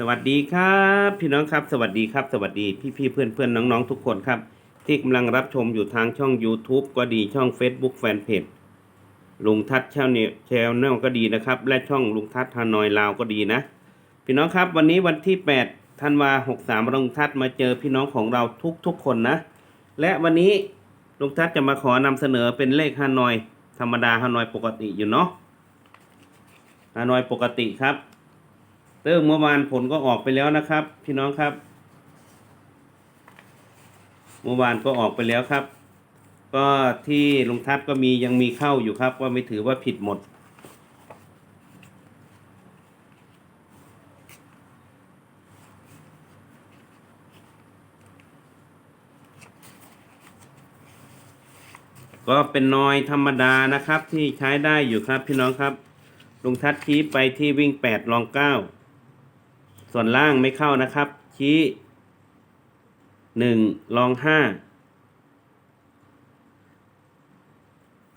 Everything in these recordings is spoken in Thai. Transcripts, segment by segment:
สวัสดีครับ พี่น้องครับ สวัสดีครับ สวัสดีพี่พี่เพื่อนเพื่อนๆน้องๆ ทุกคนครับ ที่กำลังรับชมอยู่ทางช่อง YouTube ก็ดีช่อง Facebook Fanpage ลุงทัศน์ชาเนแชนแนลก็ดีนะครับ และช่องลุงทัศน์ฮานอยลาวก็ดีนะ พี่น้องครับวันนี้วันที่ 8 ธันวา63ลุงทัศน์มาเจอพี่น้องของเราทุกๆคนนะ และวันนี้ลุงทัศน์จะมาขอนำเสนอเป็นเลขฮานอย ธรรมดาฮานอยปกติอยู่เนาะฮานอยปกติครับ เริ่มเมื่อวานผลก็ออกไปแล้วนะครับ พี่น้องครับ เมื่อวานก็ออกไปแล้วครับ ก็ที่ลุงทัศก็มียังมีเข้าอยู่ครับ ว่าไม่ถือว่าผิดหมด ก็เป็นนอยธรรมดานะครับที่ใช้ได้อยู่ครับพี่น้องครับลุงทัศน์ชี้ไปที่วิ่งแปดลองเก้า ส่วนล่างไม่เข้านะครับ ชี้หนึ่งลองห้า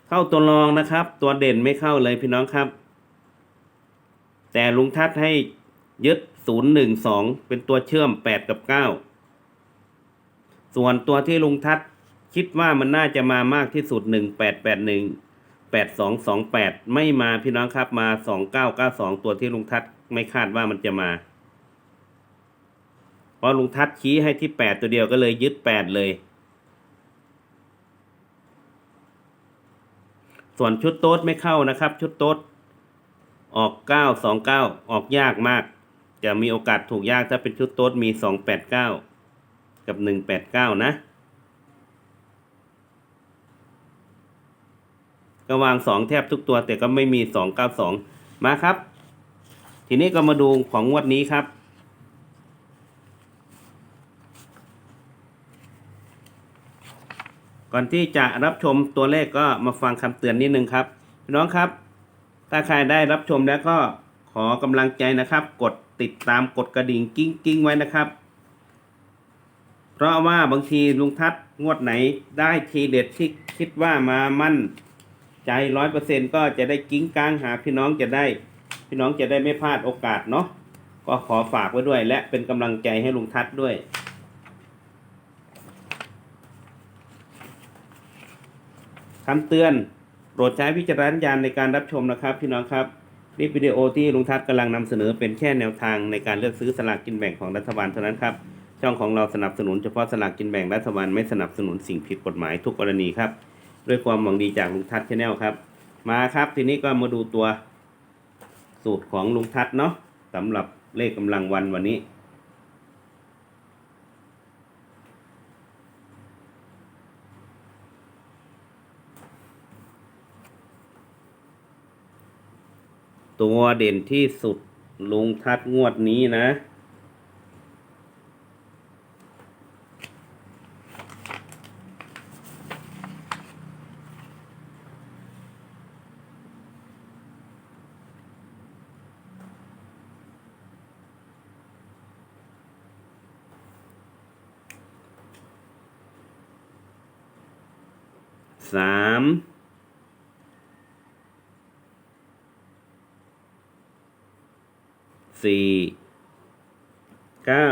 เข้าตัวรองนะครับ ตัวเด่นไม่เข้าเลยพี่น้องครับ แต่ลุงทัศให้ยึดศูนย์หนึ่งสองเป็นตัวเชื่อมแปดกับเก้าส่วนตัวที่ลุงทัศคิดว่ามันน่าจะมามากที่สุดหนึ่งแปดแปดหนึ่งแปดสองสองแปดไม่มาพี่น้องครับมาสองเก้าเก้าสองตัวที่ลุงทัศไม่คาดว่ามันจะมา เพราะลุงทัศน์ชี้ให้ที่แปดตัวเดียวก็เลยยึดแปดเลย ส่วนชุดโต๊ดไม่เข้านะครับ ชุดโต๊ดออกเก้าสองเก้าออกยากมาก จะมีโอกาสถูกยากถ้าเป็นชุดโต๊ดมีสองแปดเก้ากับหนึ่งแปดเก้านะก็วางสองแทบทุกตัวแต่ก็ไม่มีสองเก้าสองมาครับ ทีนี้ก็มาดูของงวดนี้ครับ ก่อนที่จะรับชมตัวเลขก็มาฟังคำเตือนนิดนึงครับพี่น้องครับ ถ้าใครได้รับชมแล้วก็ขอกำลังใจนะครับ กดติดตามกดกระดิ่งกิ้งกิ้งไว้นะครับ เพราะว่าบางทีลุงทัศงวดไหนได้ทีเด็ดที่คิดว่ามามั่นใจร้อยเปอร์เซ็นก็จะได้กิ้งก้างหาพี่น้องจะได้ พี่น้องจะได้ไม่พลาดโอกาสเนาะก็ขอฝากไว้ด้วย และเป็นกำลังใจให้ลุงทัศด้วย คำเตือนโปรดใช้วิจารณญาณในการรับชมนะครับ พี่น้องครับคลิปวิดีโอที่ลุงทัศน์กำลังนำเสนอเป็นแค่แนวทางในการเลือกซื้อสลากกินแบ่งของรัฐบาลเท่านั้นครับช่องของเราสนับสนุนเฉพาะสลากกินแบ่งรัฐบาลไม่สนับสนุนสิ่งผิดกฎหมายทุกกรณีครับด้วยความหวังดีจากลุงทัศน์ชาแนลครับ มาครับทีนี้ก็มาดูตัวสูตรของลุงทัศน์เนาะสำหรับเลขกำลังวันวันนี้ ตัวเด่นที่สุดลุงทัดงวดนี้นะ สาม สี่เก้า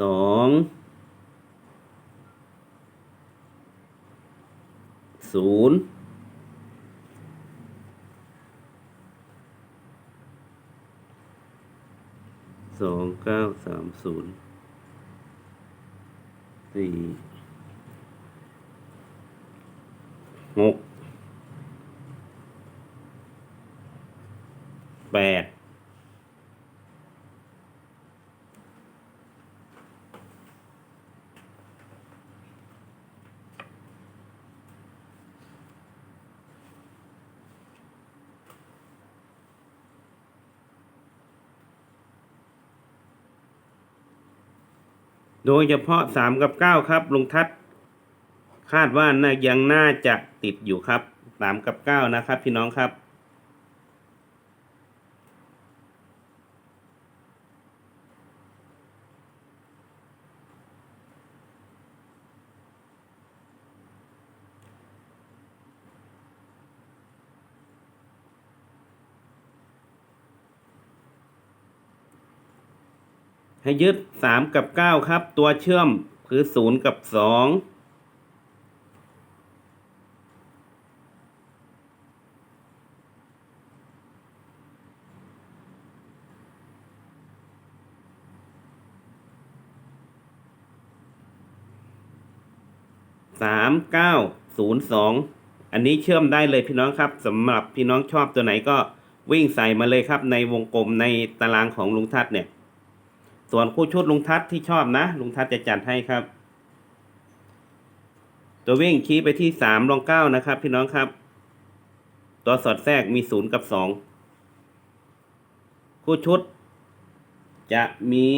สองศูนย์สองเก้าสามศูนย์ สี่หกแปด โดยเฉพาะสามกับเก้าครับลุงทัศคาดว่าน่ายังน่าจะติดอยู่ครับสามกับเก้านะครับ พี่น้องครับ ให้ยึดสามกับเก้าครับ ตัวเชื่อมคือศูนย์กับสองสามเก้าศูนย์สองอันนี้เชื่อมได้เลยพี่น้องครับสำหรับพี่น้องชอบตัวไหนก็วิ่งใส่มาเลยครับในวงกลมในตารางของลุงทัศน์เนี่ย ส่วนคู่ชุดลุงทัศน์ที่ชอบนะ ลุงทัศน์จะจัดให้ครับ ตัววิ่งชี้ไปที่สามรองเก้านะครับ พี่น้องครับ ตัวสอดแทรกมีศูนย์กับสองคู่ชุด จะมี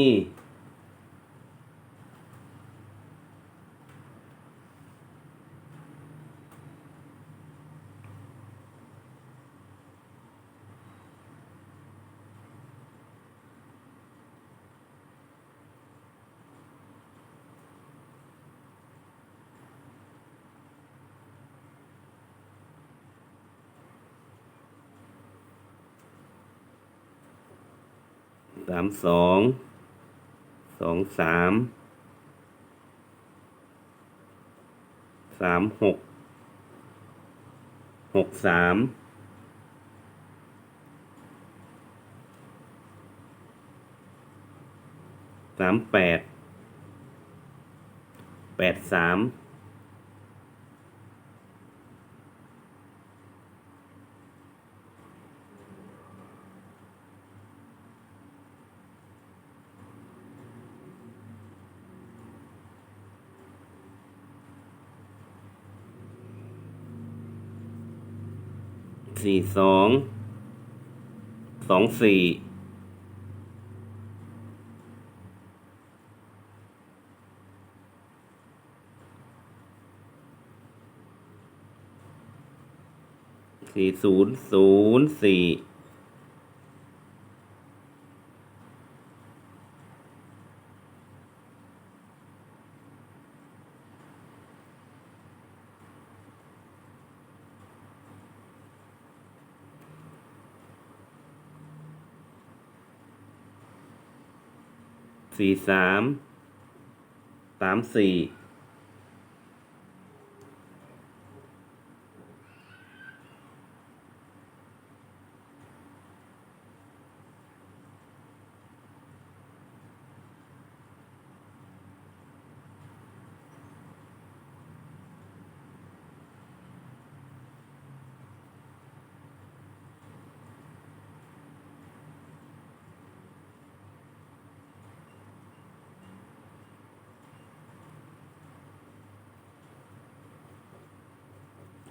สองสองสามสามหกหกสามสามแปดแปดสาม สี่สองสองสี่สี่ศูนย์ศูนย์สี่ สี่สามสามสี่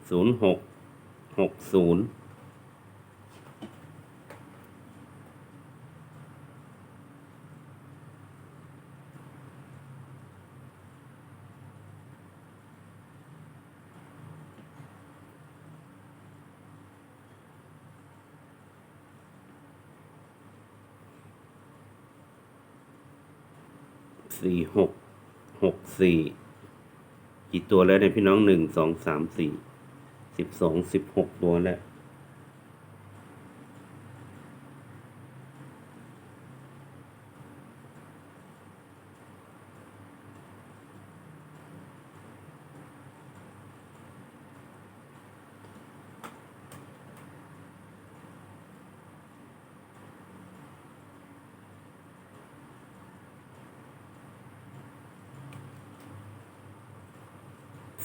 ศูนย์หกหกศูนย์สี่หกหกสี่กี่ตัวแล้วเนี่ยพี่น้องหนึ่งสองสามสี่ สิบสองสิบหกตัวแล้ว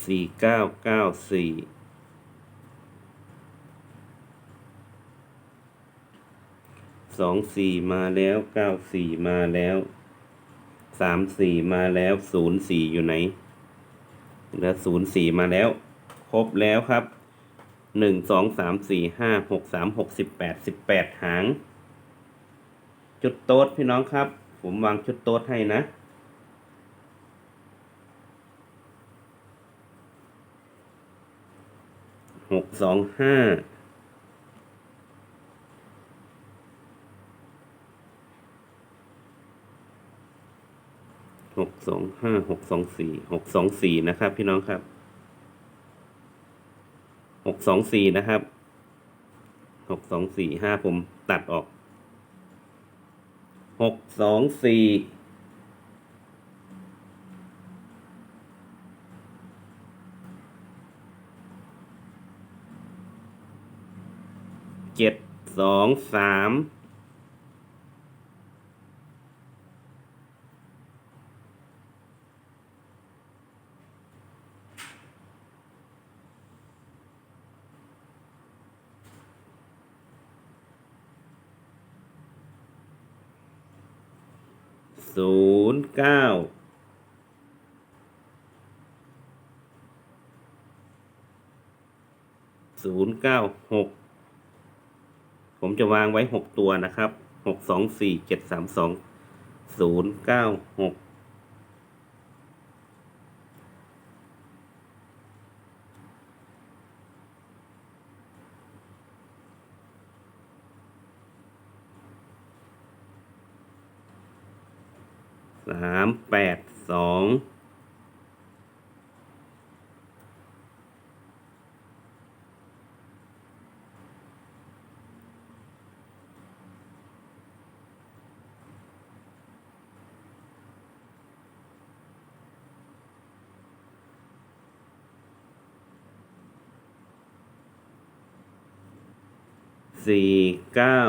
สี่เก้าเก้าสี่ สองสี่มาแล้วเก้าสี่มาแล้วสามสี่มาแล้วศูนย์สี่อยู่ไหนเหลือศูนย์สี่มาแล้ว ครบแล้วครับหนึ่งสองสามสี่ห้าหกสามหกสิบแปดสิบแปดหาง จุดโต๊ดพี่น้องครับ ผมวางชุดโต๊ดให้นะหกสองห้า สองห้าหกสองสี่หกสองสี่นะครับ พี่น้องครับหกสองสี่นะครับหกสองสี่ห้าผมตัดออกหกสองสี่เจ็ดสองสาม เก้าหกผมจะวางไว้หกตัวนะครับหกสองสี่เจ็ดสามสองศูนย์เก้าหก สามแปดสอง สี่เก้า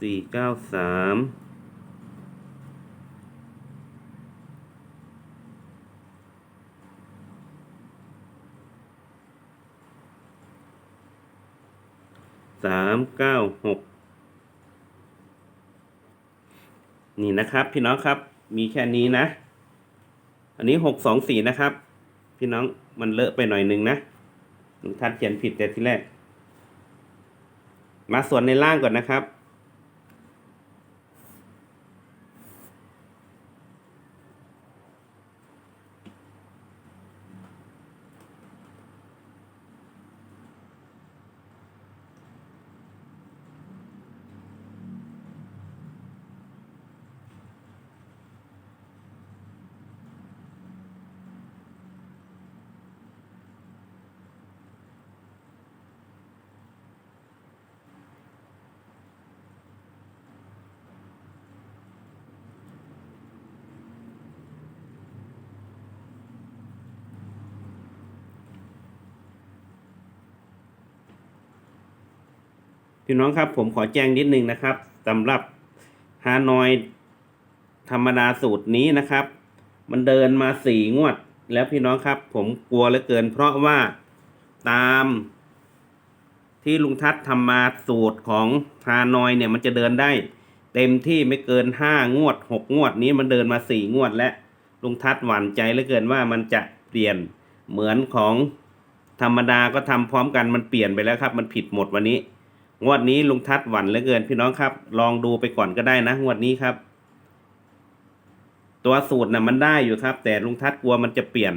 สี่เก้าสามสามเก้าหกนี่นะครับ พี่น้องครับมีแค่นี้นะ อันนี้หกสองสี่นะครับ พี่น้อง มันเลอะไปหน่อยหนึ่งนะหนูทัดเขียนผิดแต่ที่แรก มาส่วนในล่างก่อนนะครับ พี่น้องครับผมขอแจ้งนิดนึงนะครับสำหรับฮานอยธรรมดาสูตรนี้นะครับ มันเดินมาสี่งวด แล้วพี่น้องครับ ผมกลัวเหลือเกิน เพราะว่าตามที่ลุงทัศน์ทำมาสูตรของฮานอยเนี่ยมันจะเดินได้ เต็มที่ไม่เกินห้างวดหกงวดนี้มันเดินมาสี่งวด และลุงทัศน์หวั่นใจเหลือเกินว่ามันจะเปลี่ยนเหมือนของธรรมดาก็ทำพร้อมกันมันเปลี่ยนไปแล้วครับ มันผิดหมดวันนี้ งวดนี้ลุงทัดหวั่นเหลือเกินพี่น้องครับ ลองดูไปก่อนก็ได้นะงวดนี้ครับ ตัวสูตรนะ่ะมันได้อยู่ครับ แต่ลุงทัดกลัวมันจะเปลี่ยน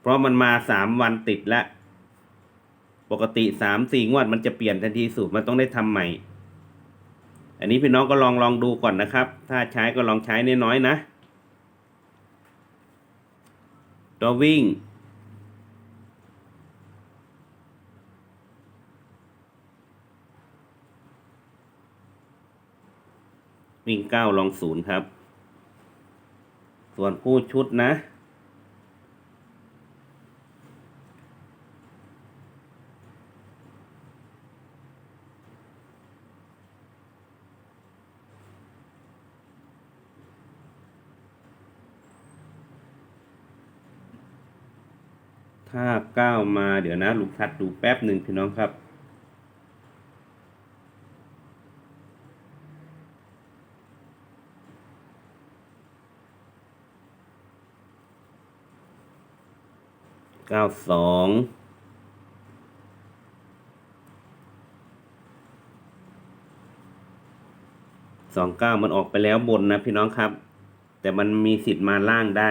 เพราะมันมาสามวันติดแล้วปกติสามสี่งวดมันจะเปลี่ยนทันทีสูตรมันต้องได้ทำใหม่ อันนี้พี่น้องก็ลองลองดูก่อนนะครับ ถ้าใช้ก็ลองใช้น้อยๆนะตัววิ่ง วิ่งเก้าลองศูนย์ครับ ส่วนคู่ชุดนะ ถ้าเก้ามาเดี๋ยวนะลุงทัดดูแป๊บหนึ่งพี่น้องครับ เก้าสองสองเก้ามันออกไปแล้วบนนะพี่น้องครับ แต่มันมีสิทธิ์มาล่างได้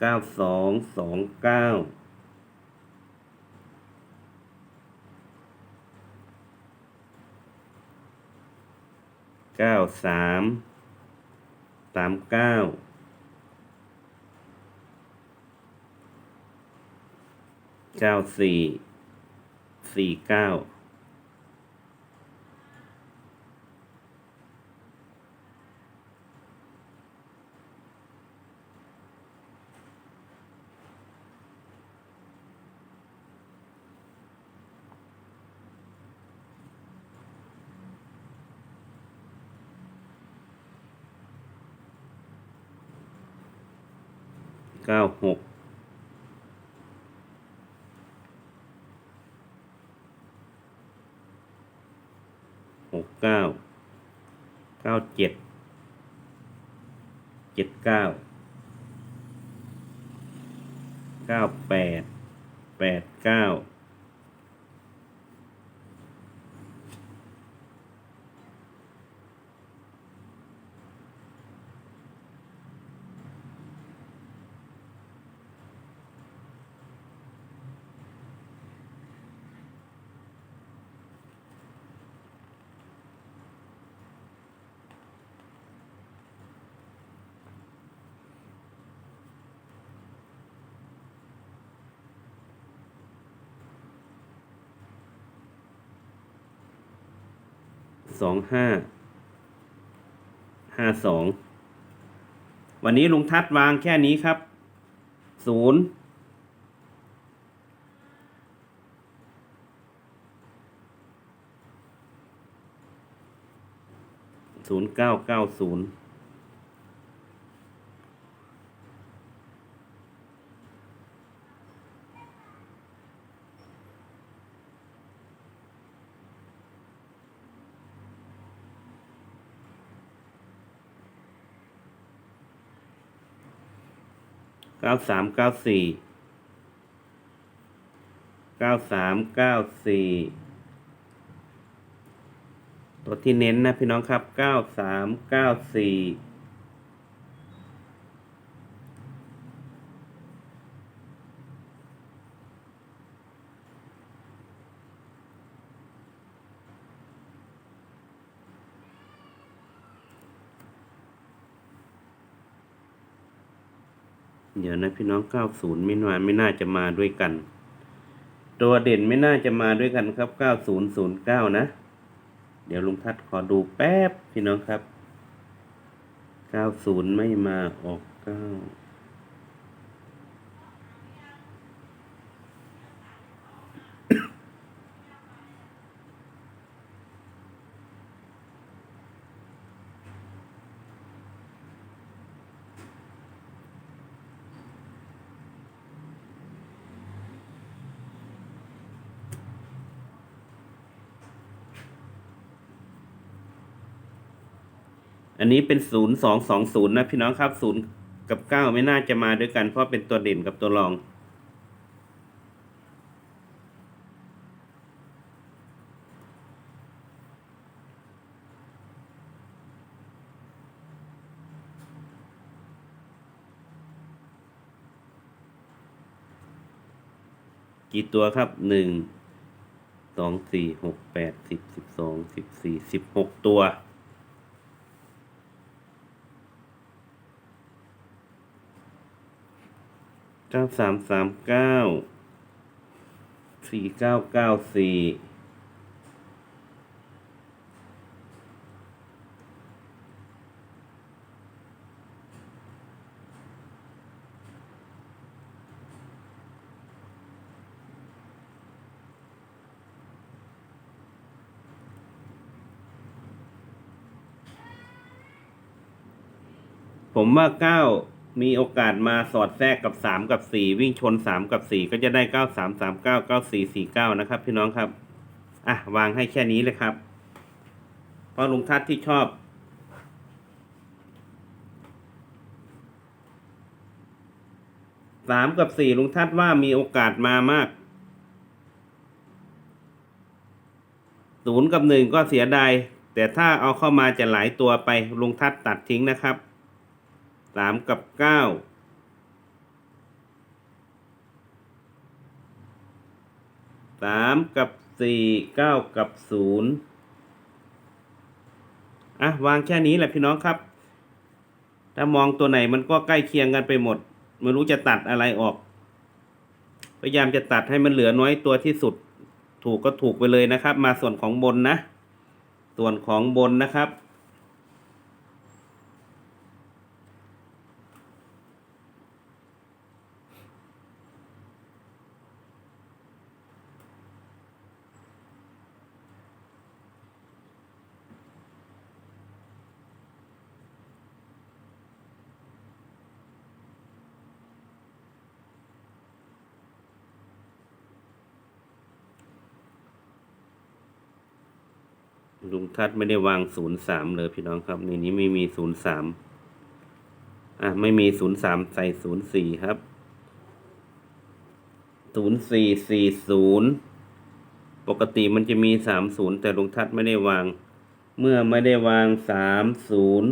เก้าสองสองเก้าเก้าสามสามเก้า เก้าสี่สี่เก้าเก้าหก เก้าเก้าเจ็ดเจ็ดเก้าเก้าแปดแปดเก้า สองห้าห้าสองวันนี้ลุงทัดวางแค่นี้ครับศูนย์ศูนย์เก้าเก้าศูนย์เก้าสามเก้าสี่เก้าสามเก้าสี่ตัวที่เน้นนะพี่น้องครับเก้าสามเก้าสี่ เดี๋ยวนะพี่น้อง 90 ไม่น่าไม่น่าจะมาด้วยกัน ตัวเด่นไม่น่าจะมาด้วยกันครับ 9009 นะ เดี๋ยวลุงทัดขอดูแป๊บพี่น้องครับ 90 ไม่มาออก 9 อันนี้เป็นศูนย์สองสองศูนย์นะพี่น้องครับศูนย์กับเก้าไม่น่าจะมาด้วยกัน เพราะเป็นตัวเด่นกับตัวรอง กี่ตัวครับหนึ่งสองสี่หกแปดสิบสิบสองสิบสี่สิบหกตัว เก้าสามสามเก้าสี่เก้าเก้าสี่ผมว่าเก้า มีโอกาสมาสอดแทรกกับสามกับสี่วิ่งชนสามกับสี่ก็จะได้เก้าสามสามเก้าเก้าสี่สี่เก้านะครับ พี่น้องครับ อะ วางให้แค่นี้เลยครับ เพราะลุงทัศน์ที่ชอบสามกับสี่ลุงทัศน์ว่ามีโอกาสมามากศูนย์กับหนึ่งก็เสียดายแต่ถ้าเอาเข้ามาจะหลายตัวไปลุงทัศน์ตัดทิ้งนะครับ สามกับเก้าสามกับสี่เก้ากับศูนย์อะ วางแค่นี้แหละพี่น้องครับ ถ้ามองตัวไหนมันก็ใกล้เคียงกันไปหมด ไม่รู้จะตัดอะไรออก พยายามจะตัดให้มันเหลือน้อยตัวที่สุด ถูกก็ถูกไปเลยนะครับ มาส่วนของบนนะ ส่วนของบนนะครับ ลุงทัศน์ไม่ได้วางศูนย์สามเลยพี่น้องครับในนี้ไม่มีศูนย์สามอะไม่มีศูนย์สามใส่ศูนย์สี่ครับศูนย์สี่สี่ศูนย์ปกติมันจะมีสามศูนย์แต่ลุงทัศน์ไม่ได้วาง เมื่อไม่ได้วางสามศูนย์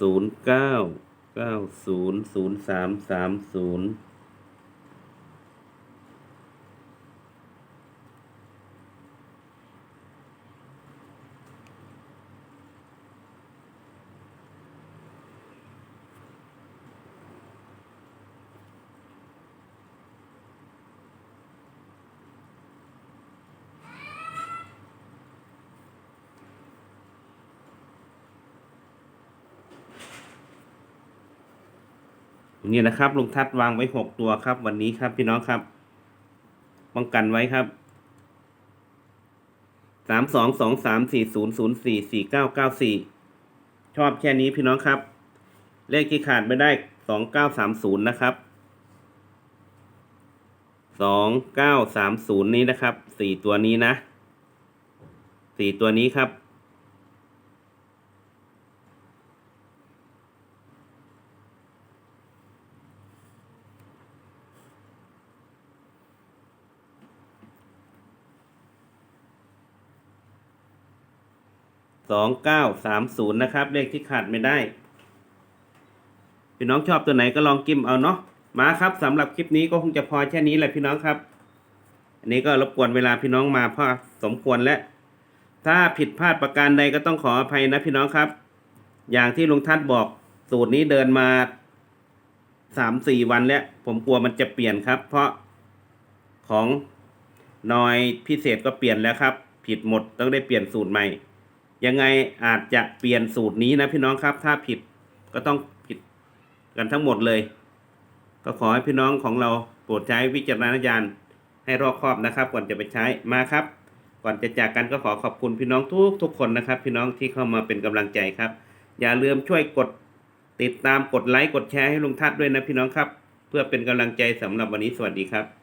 ศูนย์เก้าเก้าศูนย์ศูนย์สามสามศูนย์ นี่นะครับลุงทัศน์วางไว้หกตัวครับ วันนี้ครับพี่น้องครับ ป้องกันไว้ครับสามสองสองสามสี่ศูนย์ศูนย์สี่สี่เก้าเก้าสี่ชอบแค่นี้พี่น้องครับ เลขที่ขาดไม่ได้สองเก้าสามศูนย์นะครับสองเก้าสามศูนย์นี้นะครับสี่ตัวนี้นะสี่ตัวนี้ครับ สองเก้าสามศูนย์นะครับ เลขที่ขาดไม่ได้พี่น้องชอบตัวไหนก็ลองกิมเอาเนาะมาครับสำหรับคลิปนี้ก็คงจะพอแค่นี้แหละพี่น้องครับ อันนี้ก็รบกวนเวลาพี่น้องมาพอสมควรแล้วถ้าผิดพลาดประการใดก็ต้องขออภัยนะพี่น้องครับ อย่างที่ลุงทัศน์บอกสูตรนี้เดินมาสามสี่วันแล้ว ผมกลัวมันจะเปลี่ยนครับ เพราะของนอยพิเศษก็เปลี่ยนแล้วครับ ผิดหมดต้องได้เปลี่ยนสูตรใหม่ ยังไงอาจจะเปลี่ยนสูตรนี้นะพี่น้องครับ ถ้าผิดก็ต้องผิดกันทั้งหมดเลย ก็ขอให้พี่น้องของเราโปรดใช้วิจารณญาณให้รอบคอบนะครับ ก่อนจะไปใช้มาครับ ก่อนจะจากกันก็ขอขอบคุณพี่น้องทุกทุกคนนะครับ พี่น้องที่เข้ามาเป็นกำลังใจครับ อย่าลืมช่วยกดติดตามกดไลค์กดแชร์ให้ลุงทัศด้วยนะพี่น้องครับ เพื่อเป็นกำลังใจสำหรับวันนี้สวัสดีครับ